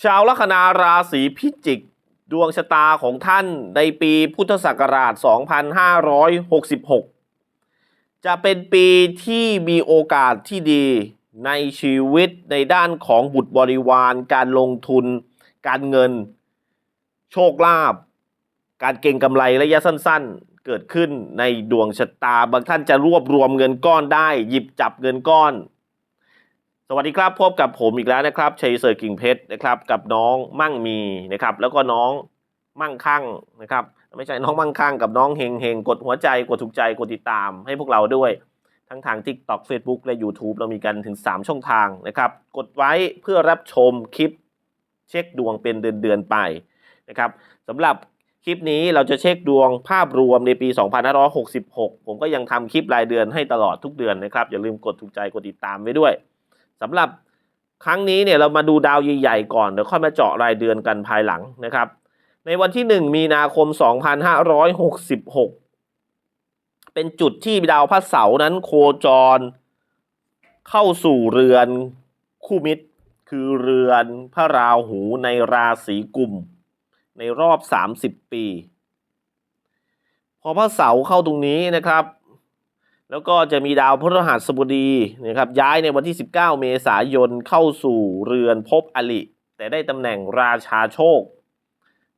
ชาวลัคนาราศีพิจิก ดวงชะตาของท่านในปีพุทธศักราช 2566 จะเป็นปีที่มีโอกาสที่ดีในชีวิตในด้านของบุตรบริวารการลงทุน การเงิน โชคลาภการเก็งกำไรระยะสั้นๆ เกิดขึ้นในดวงชะตา บางท่านจะรวบรวมเงินก้อนได้ หยิบจับเงินก้อน วัสดีครับพบกับผมอีกแล้วนะครับชัยเสอร์กิ่งเพชรนะครับ กับน้องมั่งมีนะครับ แล้วก็น้องมั่งคั่งนะครับ ไม่ใช่น้องมั่งคั่งกับน้องเฮงเฮงกดหัวใจกดถูกใจกดติดตามให้พวกเราด้วย ทั้งทาง TikTok Facebook และ YouTube เรามีกันถึง 3 ช่องทางนะครับ กดไว้เพื่อรับชมคลิปเช็คดวงเป็นเดือนๆไปนะครับสำหรับคลิปนี้เราจะเช็คดวงภาพรวมในปี 2566 ผมก็ยังทำคลิปรายเดือนให้ตลอดทุกเดือนนะครับอย่าลืมกดถูกใจกดติดตามไว้ด้วย สำหรับครั้งนี้เนี่ยเรามาดูดาวใหญ่ๆก่อนเดี๋ยวค่อยมาเจาะรายเดือนกันภายหลังนะครับ ในวันที่ 1 มีนาคม 2566 เป็นจุดที่ดาวพระเสาร์นั้นโคจร เข้าสู่เรือนคู่มิตร คือเรือนพระราหูในราศีกุม ในรอบ 30 ปี พอพระเสาร์เข้าตรงนี้นะครับ แล้วก็จะมีดาวพฤหัสบดีนะครับย้ายในวันที่ 19 เมษายนเข้าสู่เรือนภพอลิ แต่ได้ตำแหน่งราชาโชค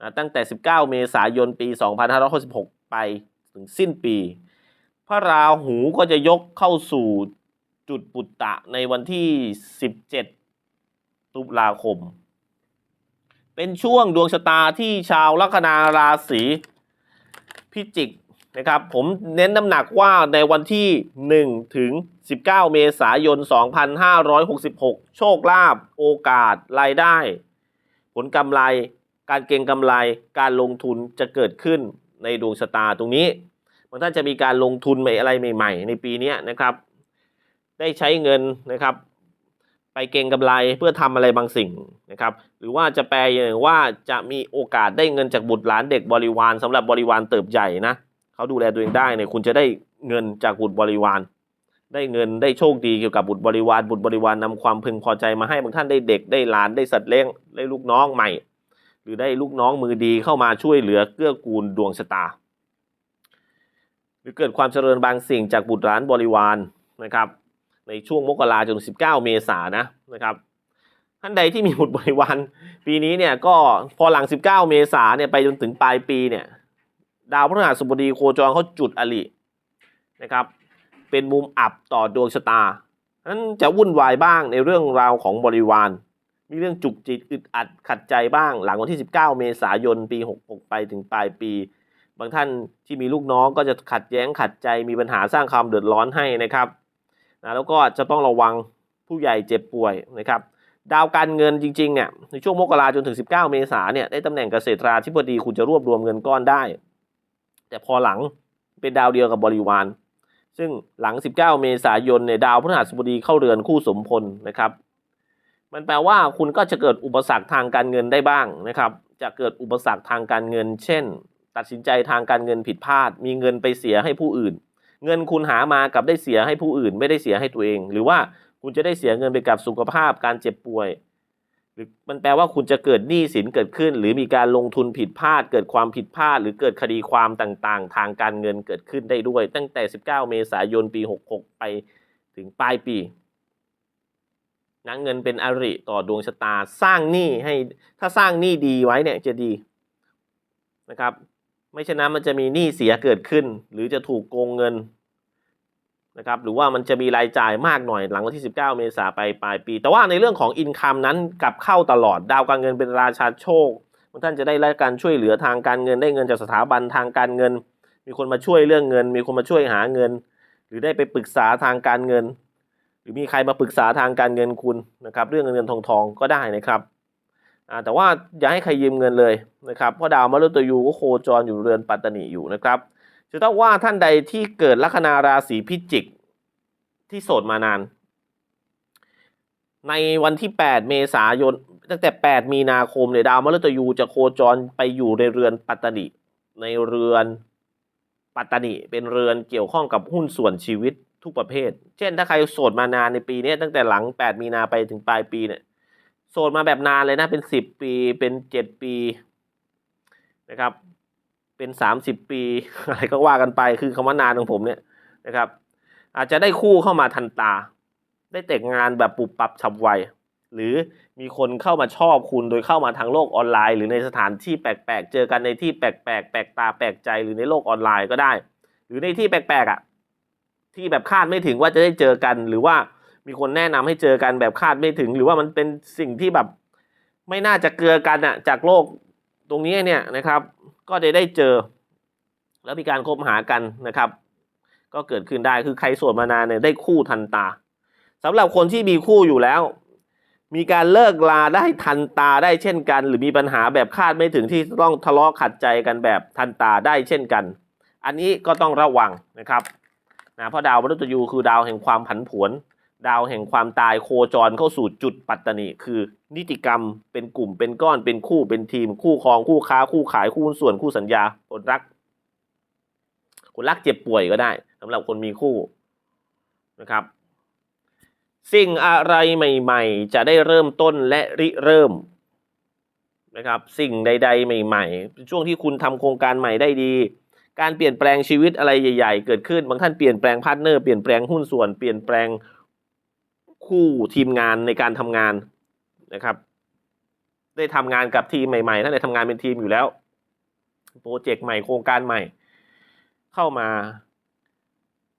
นะตั้งแต่ 19 เมษายนปี 2566 ไปถึงสิ้นปี พระราหูก็จะยกเข้าสู่จุดปุตตะในวันที่ 17 ตุลาคม เป็นช่วงดวงชะตาที่ชาวลัคนาราศีพิจิก นะครับผมเน้นน้ำหนักว่าในวันที่ 1 ถึง 19 เมษายน 2566 โชคลาภโอกาส รายได้ ผลกำไร การเก็งกำไร การลงทุนจะเกิดขึ้นในดวงชะตาตรงนี้บางท่านจะมีการลงทุนใหม่อะไรใหม่ ๆ ในปีนี้นะครับ ได้ใช้เงินนะครับ ไปเก็งกำไรเพื่อทำอะไรบางสิ่งนะครับ หรือว่าจะแปลอย่างว่าจะมีโอกาสได้เงินจากบุตรหลานเด็กบริวารสำหรับบริวารเติบใหญ่นะ เขาดูแลตัวเองได้เนี่ยคุณจะได้เงินจากบุตรบริวาร ได้เงินได้โชคดีเกี่ยวกับบุตรบริวาร บุตรบริวารนำความพึงพอใจมาให้บางท่านได้เด็กได้หลานได้สัตว์เลี้ยงได้ลูกน้องใหม่ หรือได้ลูกน้องมือดีเข้ามาช่วยเหลือเกื้อกูลดวงชะตา หรือเกิดความเจริญบางสิ่งจากบุตรหลานบริวารนะครับ ในช่วงมกราจนถึง19 เมษายนนะนะครับท่านใดที่มีบุตรบริวารปีนี้เนี่ยก็พอหลัง 19 เมษายนเนี่ยไปจนถึงปลายปีเนี่ย ดาวพฤหัสบดีโคจรเขาจุดอลินะครับเป็นมุมอับต่อดวงชะตานั้นจะวุ่นวายบ้างในเรื่องราวของบริวาร มีเรื่องจุกจิตอึดอัดขัดใจบ้าง หลังวันที่ 19 เมษายนปี 66 ไปถึงปลายปี บางท่านที่มีลูกน้องก็จะขัดแย้งขัดใจมีปัญหาสร้างความเดือดร้อนให้นะครับนะแล้วก็จะต้องระวังผู้ใหญ่เจ็บป่วยนะครับดาวการเงินจริงๆเนี่ยในช่วงมกราจนถึง 19 เมษาเนี่ยได้ตำแหน่งเกษตราธิบดีคุณจะรวบรวมเงินก้อนได้ แต่พอหลังเป็นดาวเดียวกับบริวาร ซึ่งหลัง 19 เมษายนเนี่ยดาวพฤหัสบดีเข้าเรือนคู่สมพลนะครับ มันแปลว่าคุณก็จะเกิดอุปสรรคทางการเงินได้บ้างนะครับ จะเกิดอุปสรรคทางการเงิน เช่น ตัดสินใจทางการเงินผิดพลาด มีเงินไปเสียให้ผู้อื่น เงินคุณหามากับได้เสียให้ผู้อื่น ไม่ได้เสียให้ตัวเอง หรือว่าคุณจะได้เสียเงินไปกับสุขภาพการเจ็บป่วย หรือมันแปลว่าคุณจะเกิดหนี้สินเกิดขึ้น หรือมีการลงทุนผิดพลาด เกิดความผิดพลาด หรือเกิดคดีความต่างๆ ทางการเงินเกิดขึ้นได้ด้วย ตั้งแต่ 19 เมษายนปี 66 ไปถึงปลายปีนะเงินเป็นอริต่อดวงชะตาสร้างหนี้ให้ถ้าสร้างหนี้ดีไว้เนี่ยจะดีนะครับ ไม่เช่นนั้นมันจะมีหนี้เสียเกิดขึ้น หรือจะถูกโกงเงิน นะครับหรือว่ามันจะมีรายจ่ายมากหน่อยหลังวันที่ 19 เมษาไปปลายปี แต่ว่าในเรื่องของอินคัมนั้นกลับเข้าตลอดดาวการเงินเป็นราชาโชคท่านจะได้รับการช่วยเหลือทางการเงินได้เงินจากสถาบันทางการเงิน มีคนมาช่วยเรื่องเงิน มีคนมาช่วยหาเงิน หรือได้ไปปรึกษาทางการเงิน หรือมีใครมาปรึกษาทางการเงินคุณนะครับเรื่องเงินเงินทองทองก็ได้นะครับแต่ว่าอย่าให้ใครยืมเงินเลยนะครับเพราะดาวมฤตยูก็โคจรอยู่เรือนปัตตนิอยู่นะครับ จะต้องว่าท่านใดที่เกิดลัคนาราศีพิจิก ที่โสดมานาน ในวันที่ 8 เมษายน ตั้งแต่ 8 มีนาคมเนี่ยดาวมฤตยูจะโคจรไปอยู่ในเรือนปัตตนิในเรือนปัตตนิเป็นเรือนเกี่ยวข้องกับหุ้นส่วนชีวิตทุกประเภท เช่นถ้าใครโสดมานานในปีนี้ตั้งแต่หลัง 8 มีนาไปถึงปลายปีเนี่ยโสดมาแบบนานเลยนะเป็นสิบปีเป็นเจ็ดปีนะครับ เป็นสามสิบปีอะไรก็ว่ากันไปคือคำว่านานของผมเนี่ยนะครับ อาจจะได้คู่เข้ามาทันตา ได้แต่งงานแบบปุบปับฉับไว หรือมีคนเข้ามาชอบคุณโดยเข้ามาทางโลกออนไลน์ หรือในสถานที่แปลกๆ เจอกันในที่แปลกๆ แปลกตาแปลกใจหรือในโลกออนไลน์ก็ได้ หรือในที่แปลกๆอะที่แบบคาดไม่ถึงว่าจะได้เจอกันหรือว่ามีคนแนะนำให้เจอกันแบบคาดไม่ถึง หรือว่ามันเป็นสิ่งที่แบบไม่น่าจะเกลือกันอะจากโลกตรงนี้เนี่ยนะครับ ก็ได้ได้เจอ แล้วมีการคบหากันนะครับ ก็เกิดขึ้นได้คือใครโสวดมานานเนี่ยได้คู่ทันตาสำหรับคนที่มีคู่อยู่แล้ว มีการเลิกลาได้ทันตาได้เช่นกัน หรือมีปัญหาแบบคาดไม่ถึงที่ต้องทะเลาะขัดใจกันแบบทันตาได้เช่นกัน อันนี้ก็ต้องระวังนะครับนะเพราะดาวมฤตยูคือดาวแห่งความผันผวน ดาวแห่งความตายโคจรเข้าสู่จุดปัตตนิคือ นิติกรรมเป็นกลุ่มเป็นก้อนเป็นคู่เป็นทีม คู่ครองคู่ค้าคู่ขายคู่หุ้นส่วนคู่สัญญาคนรัก คนรักเจ็บป่วยก็ได้สำหรับคนมีคู่นะครับ สิ่งอะไรใหม่ ๆ จะได้เริ่มต้นและริเริ่มนะครับสิ่งใด ๆ ใหม่ๆเป็นช่วงที่คุณทำโครงการใหม่ได้ดี การเปลี่ยนแปลงชีวิตอะไรใหญ่ ๆ เกิดขึ้นบางท่านเปลี่ยนแปลงพาร์ทเนอร์เปลี่ยนแปลงหุ้นส่วนเปลี่ยนแปลง คู่ทีมงานในการทำงานนะครับ ได้ทำงานกับทีมใหม่ๆท่านได้ทำงานเป็นทีมอยู่แล้วโปรเจกต์ใหม่โครงการใหม่ เข้ามา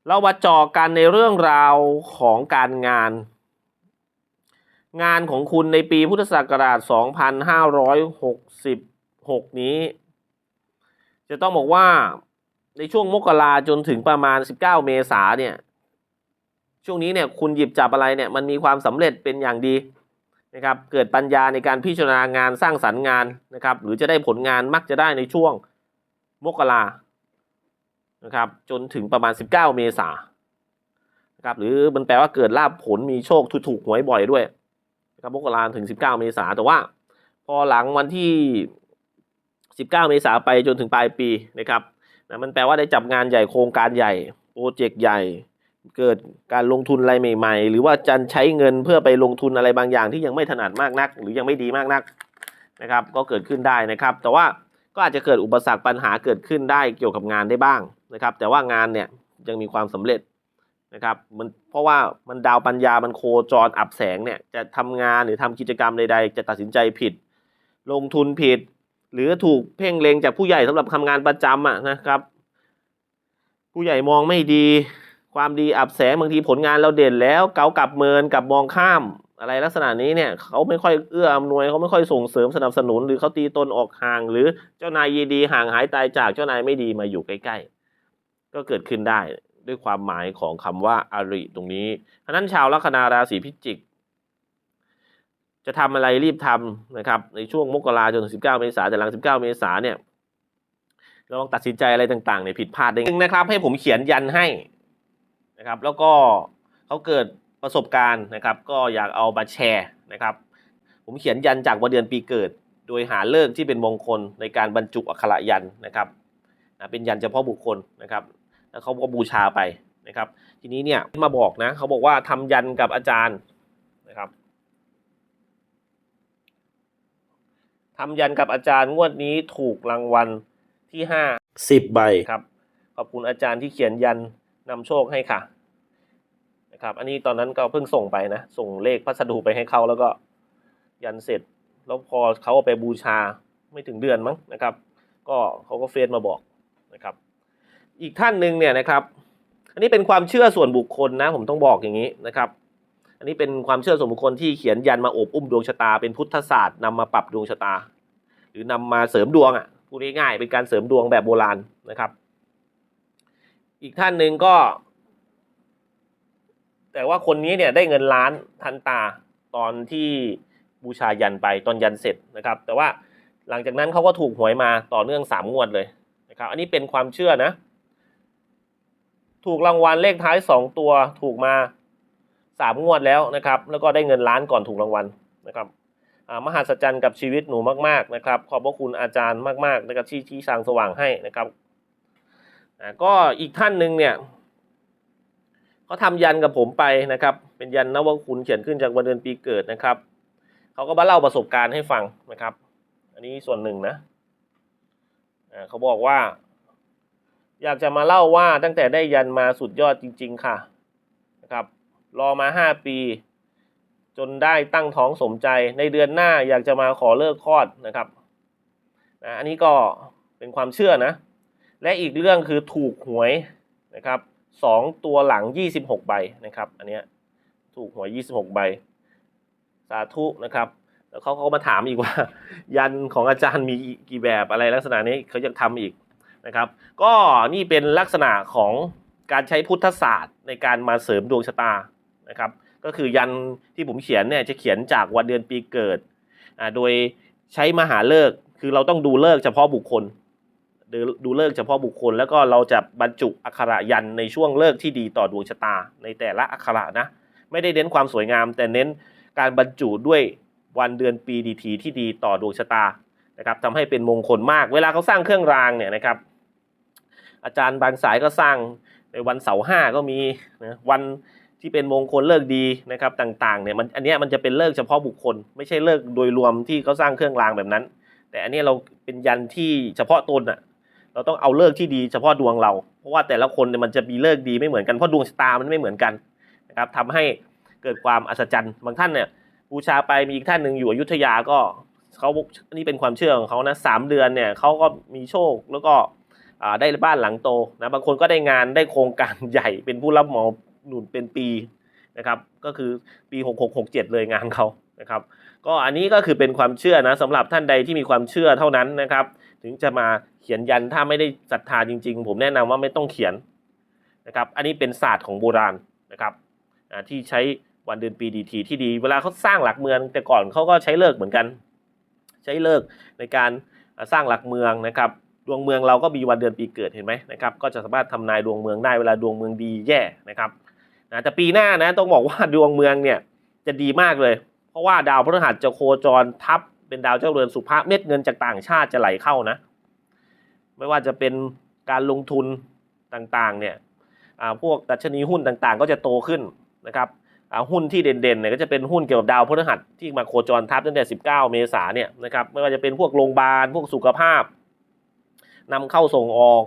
เรามาเจอกันในเรื่องราวของการงาน งานของคุณในปีพุทธศักราช 2566 นี้ จะต้องบอกว่าในช่วงมกราจนถึงประมาณ 19 เมษาเนี่ย ช่วงนี้เนี่ยคุณหยิบจับอะไรเนี่ยมันมีความสำเร็จเป็นอย่างดีนะครับเกิดปัญญาในการพิจารณางานสร้างสรรค์งานนะครับหรือจะได้ผลงานมักจะได้ในช่วงมกรานะครับจนถึงประมาณ 19 เมษานะครับหรือมันแปลว่าเกิดลาบผลมีโชคถูกหวยบ่อยด้วยนะครับมกราถึง 19 เมษาแต่ว่า พอหลังวันที่ 19 เมษาไปจนถึงปลายปีนะครับนะมันแปลว่าได้จับงานใหญ่โครงการใหญ่ โปรเจกต์ใหญ่ เกิดการลงทุนอะไรใหม่ ๆ หรือว่าจะใช้เงินเพื่อไปลงทุนอะไรบางอย่างที่ยังไม่ถนัดมากนัก หรือยังไม่ดีมากนักนะครับ ก็เกิดขึ้นได้นะครับ แต่ว่าก็อาจจะเกิดอุปสรรคปัญหาเกิดขึ้นได้เกี่ยวกับงานได้บ้างนะครับ แต่ว่างานเนี่ยยังมีความสำเร็จนะครับมันเพราะว่ามันดาวปัญญามันโคจรอับแสงเนี่ยจะทำงานหรือทำกิจกรรมใด ๆ จะตัดสินใจผิด ลงทุนผิด หรือถูกเพ่งเลงจากผู้ใหญ่สำหรับทำงานประจำอะนะครับ ผู้ใหญ่มองไม่ดี ความดีอับแสงบางทีผลงานเราเด่นแล้ว เกากลับเมินกับมองข้ามอะไรลักษณะนี้เนี่ยเขาไม่ค่อยเอื้ออำนวยเขาไม่ค่อยส่งเสริมสนับสนุน หรือเขาตีตนออกห่าง หรือเจ้านายยีดีห่างหายตายจากเจ้านายไม่ดีมาอยู่ใกล้ ๆ ก็เกิดขึ้นได้ด้วยความหมายของคำว่าอาริตรงนี้ฉะนั้นชาวลัคนาราศีพิจิก จะทำอะไรรีบทำนะครับ ในช่วงมกราจนถึง 19 เมษาแต่หลัง 19 เมษาเนี่ยเราลองตัดสินใจอะไรต่างๆเนี่ยผิดพลาดได้นึงนะครับ ให้ผมเขียนยันให้ นะครับ แล้วก็เขาเกิดประสบการณ์นะครับ ก็อยากเอามาแชร์นะครับ ผมเขียนยันจากวันเดือนปีเกิด โดยหาเลิกษ์ที่เป็นมงคลในการบรรจุอักขระยันนะครับนะเป็นยันเฉพาะบุคคลนะครับ แล้วเขาก็บูชาไปนะครับ ทีนี้เนี่ยมาบอกนะเขาบอกว่าทำยันกับอาจารย์นะครับทำยันกับอาจารย์งวดนี้ถูกรางวัลที่ห้าสิบใบครับ ขอบคุณอาจารย์ที่เขียนยันนำโชคให้ค่ะ นะครับ อันนี้ตอนนั้นก็เพิ่งส่งไปนะ ส่งเลขพัสดุไปให้เขาแล้วก็ยันเสร็จ แล้วพอเขาเอาไปบูชาไม่ถึงเดือนมั้งนะครับ ก็เขาก็เฟซมาบอกนะครับ อีกท่านหนึ่งเนี่ยนะครับ อันนี้เป็นความเชื่อส่วนบุคคลนะ ผมต้องบอกอย่างนี้นะครับ อันนี้เป็นความเชื่อส่วนบุคคลที่เขียนยันมาอบอุ้มดวงชะตา เป็นพุทธศาสตร์นำมาปรับดวงชะตา หรือนำมาเสริมดวงอะพูดง่ายๆเป็นการเสริมดวงแบบโบราณนะครับ อีกท่านหนึ่งก็ แต่ว่าคนนี้เนี่ยได้เงินล้านทันตาตอนที่บูชายันไปตอนยันเสร็จนะครับ แต่ว่าหลังจากนั้นเขาก็ถูกหวยมาต่อเนื่องสามงวดเลยนะครับ อันนี้เป็นความเชื่อนะ ถูกรางวัลเลขท้ายสองตัวถูกมาสามงวดแล้วนะครับ แล้วก็ได้เงินล้านก่อนถูกรางวัลนะครับอ่ามหัศจรรย์กับชีวิตหนูมาก ๆนะครับ ขอบพระคุณอาจารย์มากๆนะครับที่ที่สร้างสว่างให้นะครับก็อีกท่านหนึ่งเนี่ย เขาทำยันกับผมไปนะครับ เป็นยันนวคุณเขียนขึ้นจากวันเดือนปีเกิดนะครับเขาก็มาเล่าประสบการณ์ให้ฟังนะครับ อันนี้ส่วนหนึ่งนะเขาบอกว่า อยากจะมาเล่าว่าตั้งแต่ได้ยันมาสุดยอดจริง ๆ ค่ะนะครับ รอมาห้าปี จนได้ตั้งท้องสมใจในเดือนหน้าอยากจะมาขอเลิกคลอดนะครับนะอันนี้ก็เป็นความเชื่อนะ และอีกเรื่องคือถูกหวยนะครับ สองตัวหลัง26ใบนะครับ อันเนี้ยถูกหวย26ใบ สาธุนะครับแล้วเขาเขามาถามอีกว่า ยันของอาจารย์มีกี่แบบอะไรลักษณะนี้เขาจะทำอีกนะครับ ก็นี่เป็นลักษณะของการใช้พุทธศาสตร์ในการมาเสริมดวงชะตานะครับ ก็คือยันที่ผมเขียนเนี่ยจะเขียนจากวันเดือนปีเกิดอ่าโดยใช้มหาเลิกคือเราต้องดูเลิกเฉพาะบุคคล ดูดูเลิกเฉพาะบุคคล แล้วก็เราจะบรรจุอักขระยันในช่วงเลิกที่ดีต่อดวงชะตา ในแต่ละอักขระนะ ไม่ได้เน้นความสวยงาม แต่เน้นการบรรจุด้วยวันเดือนปีดีทีที่ดีต่อดวงชะตานะครับทำให้เป็นมงคลมาก เวลาเขาสร้างเครื่องรางเนี่ยนะครับ อาจารย์บางสายก็สร้างในวันเสาร์ห้าก็มีนะวันที่เป็นมงคลเลิกดีนะครับต่างๆเนี่ยมันอันนี้มันจะเป็นเลิกเฉพาะบุคคล ไม่ใช่เลิกโดยรวมที่เขาสร้างเครื่องรางแบบนั้น แต่อันนี้เราเป็นยันที่เฉพาะตนอะ เราต้องเอาเลิกที่ดีเฉพาะดวงเรา เพราะว่าแต่ละคนเนี่ยมันจะมีเลิกดีไม่เหมือนกันเพราะดวงชะตามันไม่เหมือนกันนะครับทำให้เกิดความอัศจรรย์ บางท่านเนี่ยบูชาไปมีอีกท่านหนึ่งอยู่อยุธยาก็เขาอันนี้เป็นความเชื่อของเขานะสามเดือนเนี่ยเขาก็มีโชคแล้วก็ได้บ้านหลังโตนะบางคนก็ได้งานได้โครงการใหญ่เป็นผู้รับเหมาหนุนเป็นปีนะครับก็คือปีหกหกหกเจ็ดเลยงานเขานะครับก็อันนี้ก็คือเป็นความเชื่อนะสำหรับท่านใดที่มีความเชื่อเท่านั้นนะครับ ถึงจะมาเขียนยันถ้าไม่ได้ศรัทธาจริง ๆ ผมแนะนำว่าไม่ต้องเขียนนะครับ อันนี้เป็นศาสตร์ของโบราณนะครับที่ใช้วันเดือนปีดีทีที่ดี เวลาเขาสร้างหลักเมือง แต่ก่อนเขาก็ใช้เลิกเหมือนกัน ใช้เลิกในการสร้างหลักเมืองนะครับดวงเมืองเราก็มีวันเดือนปีเกิดเห็นไหมนะครับก็จะสามารถทำนายดวงเมืองได้เวลาดวงเมืองดีแย่นะครับนะแต่ปีหน้านะต้องบอกว่าดวงเมืองเนี่ยจะดีมากเลย เพราะว่าดาวพฤหัสจะโคจรทับ เป็นดาวเจ้าเรือนสุภะเม็ดเงินจากต่างชาติจะไหลเข้านะ ไม่ว่าจะเป็นการลงทุนต่างๆเนี่ยพวกดัชนีหุ้นต่างๆ ก็จะโตขึ้นนะครับหุ้นที่เด่นๆเนี่ยก็จะเป็นหุ้นเกี่ยวกับดาวพฤหัสที่มาโคจรทับตั้งแต่ 19 เมษาเนี่ยนะครับไม่ว่าจะเป็นพวกโรงพยาบาลพวกสุขภาพนำเข้าส่งออก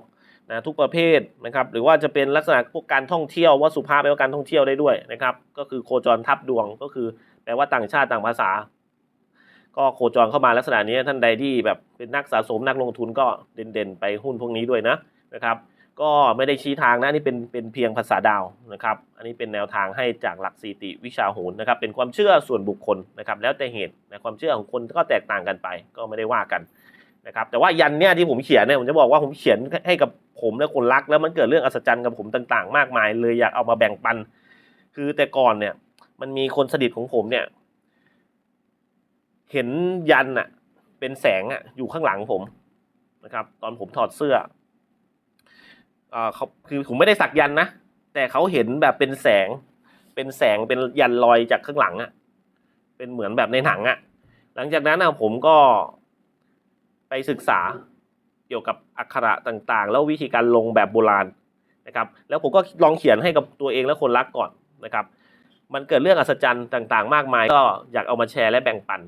นะทุกประเภทนะครับหรือว่าจะเป็นลักษณะพวกการท่องเที่ยวว่าสุภาพแปลว่าการท่องเที่ยวได้ด้วยนะครับก็คือโคจรทับดวงก็คือแปลว่าต่างชาติต่างภาษา ก็โคจรเข้ามาลักษณะนี้ท่านใดที่แบบเป็นนักสะสมนักลงทุนก็เด่นๆ ไปหุ้นพวกนี้ด้วยนะนะครับ ก็ไม่ได้ชี้ทางนะนี่เป็นเป็นเพียงภาษาดาวนะครับ อันนี้เป็นแนวทางให้จากหลักสีติวิชาโหนนะครับ เป็นความเชื่อส่วนบุคคลนะครับ แล้วแต่เหตุนะความเชื่อของคนก็แตกต่างกันไป ก็ไม่ได้ว่ากันนะครับ แต่ว่ายันเนี่ยที่ผมเขียนเนี่ยผมจะบอกว่าผมเขียนให้กับผมและคนรัก แล้วมันเกิดเรื่องอัศจรรย์กับผมต่าง ๆ มากมาย เลยอยากเอามาแบ่งปัน คือแต่ก่อนเนี่ยมันมีคนสนิทของผมเนี่ย เห็นยันอะเป็นแสงอะอยู่ข้างหลังผมนะครับ ตอนผมถอดเสื้ออ่าเขาคือผมไม่ได้สักยันนะแต่เขาเห็นแบบเป็นแสง เป็นแสงเป็นยันลอยจากข้างหลังอะเป็นเหมือนแบบในหนังอะหลังจากนั้นอะผมก็ไปศึกษาเกี่ยวกับอักขระต่างๆ แล้ววิธีการลงแบบโบราณนะครับ แล้วผมก็ลองเขียนให้กับตัวเองและคนรักก่อนนะครับ มันเกิดเรื่องอัศจรรย์ต่างๆ มากมาย ก็อยากเอามาแชร์และแบ่งปัน